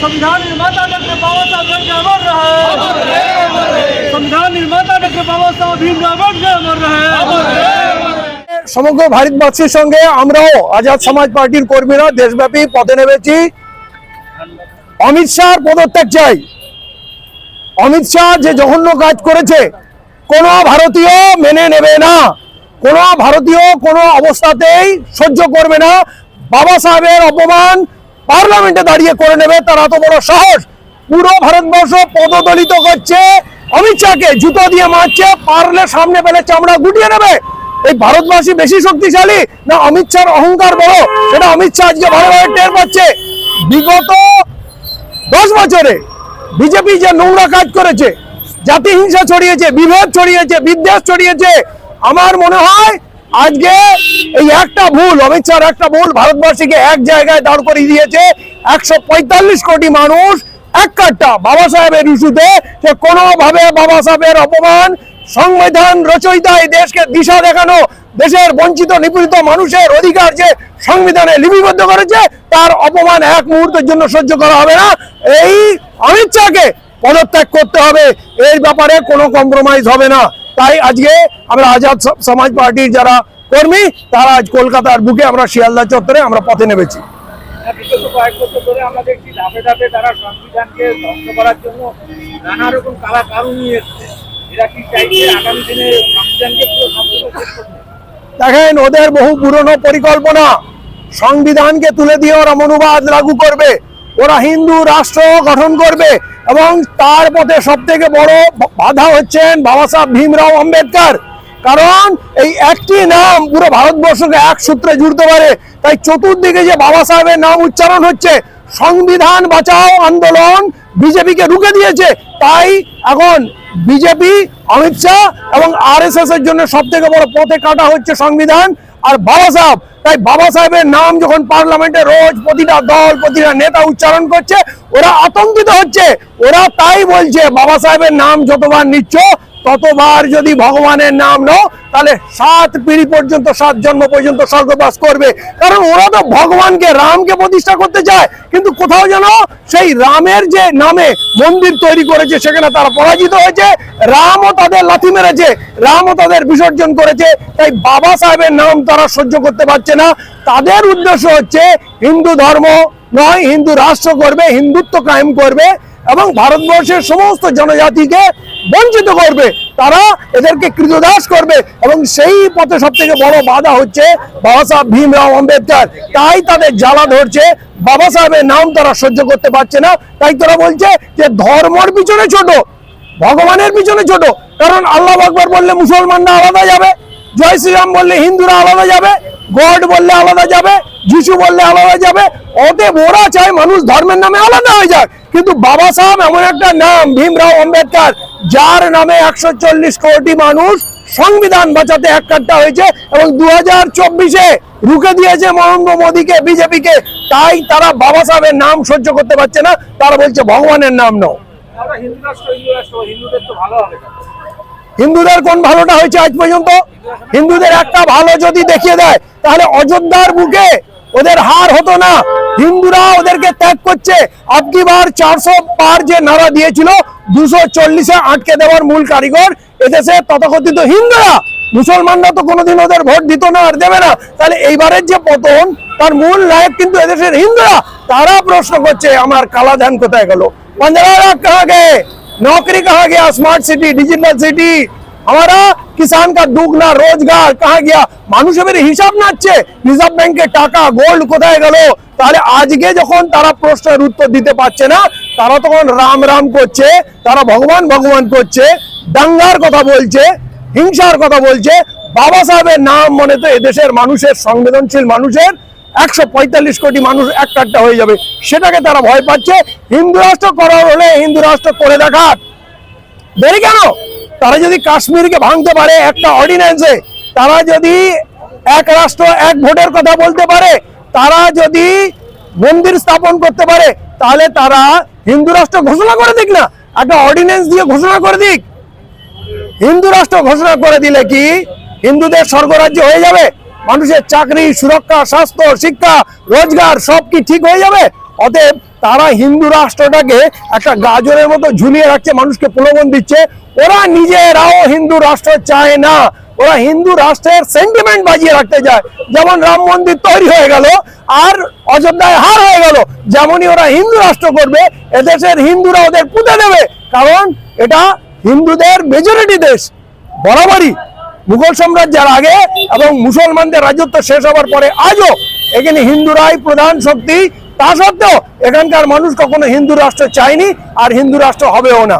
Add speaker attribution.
Speaker 1: संविधान निर्माता डॉक्टर बाबा साहब अमर रहे संविधान निर्माता डॉक्टर बाबा साहब भीमराव अमर रहे
Speaker 2: সমগ্র ভারতবাসীর সঙ্গে আমরাও আজাদ সমাজ পার্টির কর্মীরা দেশব্যাপী পথে নেমেছি অমিত শাহর পদত্যাগ চাই অমিত শাহ যে জঘন্য কাজ করেছে কোনো ভারতীয় মেনে নেবে না কোনো ভারতীয় কোনো অবস্থাতেই সহ্য করবে না বাবা সাহেবের অপমান পার্লামেন্টে দাঁড়িয়ে করে নেবে, তার এত বড় সাহস। পুরো ভারতবর্ষ পদদলিত করছে। অমিত শাহকে জুতো দিয়ে মারছে, পারলে সামনে পেলে চামড়া গুটিয়ে নেবে। এই ভারতবাসী বেশি শক্তিশালী না অমিত শাহর অহংকার বড়? সেটা অমিত শাহ আজকে ভালোভাবে টের পাচ্ছে। বিগত দশ বছরে বিজেপি যে নোংরা কাজ করেছে জাতি হিংসা ছড়িয়েছে, বিভেদ ছড়িয়েছে, বিদ্বেষ ছড়িয়েছে, আমার মনে হয় আজকে এই একটা ভুল, অমিত শাহর একটা ভুল, ভারতবাসীকে এক জায়গায় দাঁড় করিয়ে দিয়েছে। একশো পঁয়তাল্লিশ কোটি মানুষ এক কাটটা বাবা সাহেবের ইস্যুতে যে কোনোভাবে বাবা সাহেবের অপমান, সংবিধান রচয়িতা দেশকে দিশা দেখানো, দেশের বঞ্চিত, নিপীড়িত মানুষের অধিকার যে সংবিধানে লিপিবদ্ধ করেছে, তার অপমান এক মুহূর্তের জন্য সহ্য করা হবে না। এই শাহকে পদত্যাগ করতে হবে। এই ব্যাপারে কোনো কম্প্রোমাইজ হবে না। তাই আজকে আমরা আজাদ সমাজ পার্টির যারা কর্মী তারা আজ কলকাতার বুকে আমরা শিয়ালদা চত্বরে আমরা পথে নেমেছি।
Speaker 3: বিগত কয়েক বছর ধরে আমরা দেখছি ধাপে ধাপে তারা সংবিধানকে ধ্বংস করার জন্য নানা রকম কালা কারণ নিয়ে এসছে। এরা কি চাইছে আগামী দিনে সংবিধানকে পুরো সম্পূর্ণ
Speaker 2: দেখেন ওদের বহু পুরনো পরিকল্পনা। সংবিধানকে তুলে দিয়ে ওরা মনোবাদ লাগু করবে। ওরা হিন্দু রাষ্ট্র গঠন করবে এবং তার পথে সব থেকে বড় বাধা হচ্ছেন বাবা সাহেব ভীমরাও আম্বেদকর। কারণ এই একটি নাম পুরো ভারতবর্ষকে এক সূত্রে জুড়তে পারে। তাই চতুর্দিকে যে বাবা সাহেবের নাম উচ্চারণ হচ্ছে, সংবিধান বাঁচাও আন্দোলন বিজেপিকে রুখে দিয়েছে, তাই এখন বিজেপি, অমিত শাহ এবং আর এর জন্য সব থেকে বড় পথে কাটা হচ্ছে সংবিধান আর বাবা সাহেব। তাই বাবা সাহেবের নাম যখন পার্লামেন্টে রোজ প্রতিটা দল, প্রতিটা নেতা উচ্চারণ করছে, ওরা আতঙ্কিত হচ্ছে। ওরা তাই বলছে, বাবা সাহেবের নাম যতবার নিচ্ছ ততবার যদি ভগবানের নাম নাও, তাহলে সাত পিঢ়ি পর্যন্ত, সাত জন্ম পর্যন্ত স্বর্গবাস করবে। কারণ ওরা তো ভগবানকে, রামকে প্রতিষ্ঠা করতে চায়। কিন্তু কোথাও যেন সেই রামের যে নামে মন্দির তৈরি করেছে, সেখানে তারা পরাজিত হয়েছে। রামও তাদের লাথি মেরেছে, রামও তাদের বিসর্জন করেছে। তাই বাবা সাহেবের নাম তারা সহ্য করতে পারছে না। তাদের উদ্দেশ্য হচ্ছে হিন্দু ধর্ম নয়, হিন্দু রাষ্ট্র করবে, হিন্দুত্ব কায়েম করবে। এবং ভারতবর্ষের সমস্ত জনজাতিকে বঞ্চিত করবে। তারা এদেরকে কৃতদাস করবে এবং সেই পথে সব থেকে বড় বাধা হচ্ছে বাবা সাহেব ভীমরাও আম্বেদকর। তাই তাদের জ্বালা ধরছে। বাবা সাহেবের নাম তারা সহ্য করতে পারছে না। তাই তারা বলছে যে ধর্মর পিছনে ছোট, ভগবানের পিছনে ছোট। কারণ আল্লাহ আকবর বললে মুসলমানরা আলাদা যাবে, জয় শ্রীরাম বললে হিন্দুরা আলাদা যাবে। গড বললে আলাদা যাবে, যিশু বললে আলাদা যাবে অতএব ওরা চায় মানুষ ধর্মের নামে আলাদা হয়ে যাক। কিন্তু বাবা সাহেব এমন একটা নাম, ভীমরাও আম্বেদকর, যার নামে একশো চল্লিশ কোটি মানুষ সংবিধান বাঁচাতে এক কাট্টা হয়েছে এবং দু হাজার চব্বিশে রুখে দিয়েছে নরেন্দ্র মোদীকে, বিজেপিকে। তাই তারা বাবা সাহেবের নাম সহ্য করতে পারছে না, তারা বলছে ভগবানের নাম নাও।
Speaker 3: হিন্দুদের তো ভালো হবে।
Speaker 2: হিন্দুদের কোন ভালোটা হয়েছে আজ পর্যন্ত? হিন্দুদের একটা ভালো যদি দেখিয়ে দেয়, তাহলে অযোধ্যার বুকে ওদের হার হতো না। হিন্দুরা ওদেরকে ত্যাগ করছে। আপনি বার চারশো পার যে নারা দিয়েছিল, দুশো চল্লিশে আটকে দেওয়ার মূল কারিগর এদেশে তথাকথিত হিন্দুরা। মুসলমানরা তো কোনোদিন ওদের ভোট দিত না আর দেবে না। তাহলে এইবারের যে পতন, তার মূল নায়ক কিন্তু এদেশের হিন্দুরা। তারা প্রশ্ন করছে, আমার কালাধান কোথায় গেল? পাঞ্জারা কাকে? नौकरी कहाँ गया स्मार्ट सिटी डिजिटल सिटी हमारा किसान का दुगना रोजगार कहाँ गया মানুষ এবার হিসাব নাচ্ছে রিজার্ভ ব্যাংকের টাকা গোল্ড কোথায় গেল তাহলে আজকে যখন তারা প্রশ্নের উত্তর দিতে পারছে না তারা তখন রাম রাম করছে তারা ভগবান ভগবান করছে দাঙ্গার কথা বলছে হিংসার কথা বলছে বাবা সাহেবের নাম মনে তো এদেশের মানুষের সংবেদনশীল মানুষের একশো পঁয়তাল্লিশ কোটি মানুষ এক কাট্টা হয়ে যাবে। সেটাকে তারা ভয় পাচ্ছে। হিন্দু রাষ্ট্র করার হলে হিন্দু রাষ্ট্র করে দেখার। দেরি কেন? তারা যদি কাশ্মীরকে ভাঙতে পারে একটা অর্ডিন্যান্সে তারা যদি এক রাষ্ট্র এক ভোটের কথা বলতে পারে, তারা যদি মন্দির স্থাপন করতে পারে, তাহলে তারা হিন্দু রাষ্ট্র ঘোষণা করে দিক না। একটা অর্ডিন্যান্স দিয়ে ঘোষণা করে দিক। হিন্দু রাষ্ট্র ঘোষণা করে দিলে কি হিন্দুদের স্বর্গরাজ্য হয়ে যাবে? মানুষের চাকরি, সুরক্ষা, স্বাস্থ্য, শিক্ষা, রোজগার সব কি ঠিক হয়ে যাবে? অতএব তারা হিন্দু রাষ্ট্রটাকে একটা গাজরের মতো ঝুলিয়ে রাখছে, মানুষকে প্রলোভন দিচ্ছে। ওরা নিজেরাও হিন্দু রাষ্ট্র চায় না। ওরা হিন্দু রাষ্ট্রের সেন্টিমেন্ট বাজিয়ে রাখতে চায়। যেমন রাম মন্দির তৈরি হয়ে গেল, আর অযোধ্যায় হার হয়ে গেল, যেমনই ওরা হিন্দু রাষ্ট্র করবে, এদেশের হিন্দুরা ওদের পুঁতে দেবে। কারণ এটা হিন্দুদের মেজরিটি দেশ, বরাবরই। মুঘল সাম্রাজ্যের আগে এবং মুসলমানদের রাজত্ব শেষ হওয়ার পরে আজও এখানে হিন্দুরাই প্রধান শক্তি। তা সত্ত্বেও এখানকার মানুষ কখনো হিন্দু রাষ্ট্র চায়নি আর হিন্দু রাষ্ট্র হবেও না।